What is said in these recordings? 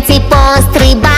20 post 3 bar.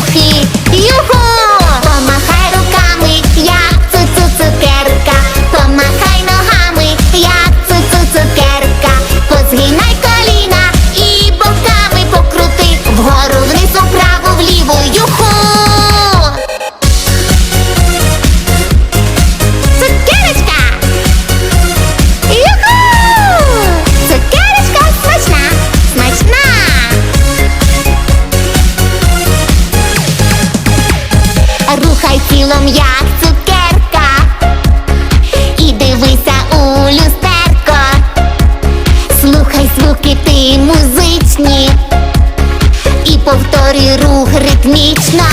Рухи. Юху! Помахай руками, як цуцу цукерка. Помахай ногами, як цуцу цукерка. Позгинай коліна і боками покрути. Вгору вниз, вправо, вліво, юху! Рухай тілом, як цукерка, і дивися у люстерко. Слухай звуки ти музичні, і повторюй рух ритмічно.